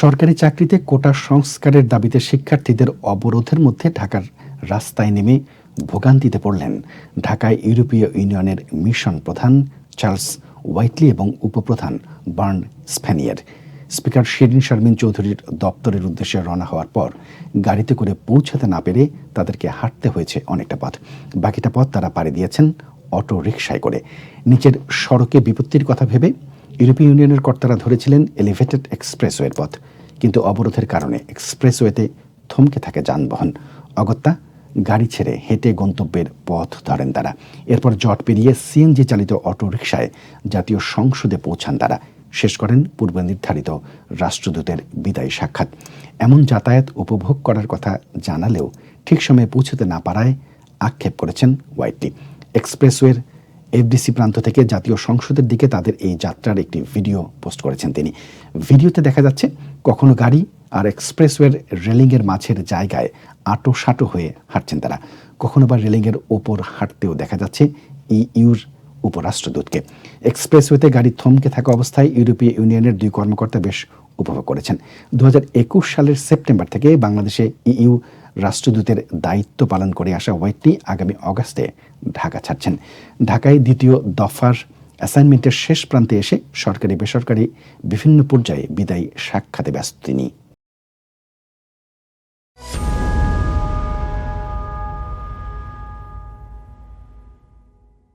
সরকারি চাকরিতে কোটা সংস্কারের দাবিতে শিক্ষার্থীদের অবরোধের মধ্যে ঢাকার রাস্তায় নেমে ভোগান্তিতে পড়লেন ঢাকায় ইউরোপীয় ইউনিয়নের মিশন প্রধান চার্লস ওয়াইটলি এবং উপপ্রধান Bern Spanier. Speaker Shirin Sharmin চৌধুরীর দপ্তরের উদ্দেশ্যে রওনা হওয়ার পর গাড়িতে করে পৌঁছাতে না পেরে তাদেরকে হাঁটতে হয়েছে অনেকটা পথ। বাকিটা পথ তারা পাড়ি দিয়েছেন অটো রিকশায় করে। নিচের সড়কে বিপত্তির কথা ভেবে ইউরোপীয় ইউনিয়নের কর্তারা ধরেছিলেন এলিভেটেড এক্সপ্রেসওয়ের পথ। কিন্তু অবরোধের কারণে এক্সপ্রেসওয়েতে থমকে থাকে যানবাহন। অগত্যা গাড়ি ছেড়ে হেঁটে গন্তব্যের পথ ধরেন তারা। এরপর জট পেরিয়ে সিএনজি চালিত অটো রিকশায় জাতীয় সংসদে পৌঁছান তারা। শেষ করেন পূর্ব নির্ধারিত রাষ্ট্রদূতের বিদায়ী সাক্ষাৎ। এমন যাতায়াত উপভোগ করার কথা জানালেও ঠিক সময়ে পৌঁছতে না পারায় আক্ষেপ করেছেন ওয়াইটলি। এক্সপ্রেসওয়ের এফডিসি প্রান্ত থেকে জাতীয় সংসদের দিকে তাদের এই যাত্রার একটি ভিডিও পোস্ট করেছেন তিনি। ভিডিওতে দেখা যাচ্ছে, কখনো গাড়ি আর এক্সপ্রেসওয়ের রেলিংয়ের মাঝের জায়গায় আটো সাটো হয়ে হাঁটছেন তারা। কখনো বা রেলিংয়ের ওপর হাঁটতেও দেখা যাচ্ছে ইউর উপরাষ্ট্রদূতকে। এক্সপ্রেসওয়েতে গাড়ি থমকে থাকা অবস্থায় ইউরোপীয় ইউনিয়নের দুই কর্মকর্তা বেশ উপভোগ করেছেন। দু হাজার একুশ সালের সেপ্টেম্বর থেকে বাংলাদেশে ইইউ রাষ্ট্রদূতের দায়িত্ব পালন করে আসা হোয়াইটলি আগামী অগাস্টে ঢাকা ছাড়ছেন। ঢাকায় দ্বিতীয় দফার অ্যাসাইনমেন্টের শেষ প্রান্তে এসে সরকারি বেসরকারি বিভিন্ন পর্যায়ে বিদায়ী সাক্ষাতে ব্যস্ত তিনি।